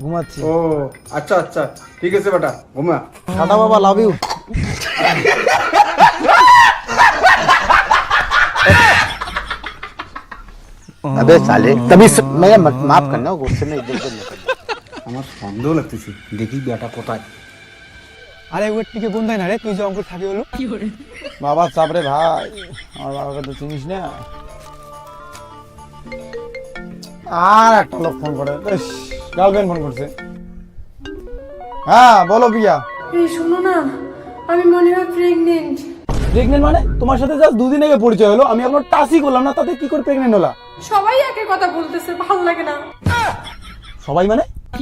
ঘুমাচ্ছি ও আচ্ছা আচ্ছা ঠিক আছে বেটা ঘুমা টাটা বাবা লাভ ইউ अबे साले तभी स... मैं मत माफ करना गुस्से में इधर उधर निकल আমার সন্দেহ লাগতেছে দেখি বেটা কোথায় আরে ওর টিকে বন্ধাই না রে তুই যে অঙ্কুর থাকি হলো বাবা চাপরে ভাই আমার বাবাকে তো চিনিস না আর একটা লোক ফোন করে গার্লফ্রেন্ড ফোন করছে। হ্যাঁ বলো প্রিয়া। এই শোনো না আমি মনে হয় প্রেগনেন্ট প্রেগনেন্ট মানে? তোমার সাথে জাস্ট দুদিন আগে পরিচয় হলো আমি এখন টাসি করলাম না তাতে কি করে প্রেগনেন্ট হলা? সবাই একই কথা বলতেছে ভালো লাগে না। সবাই মানে?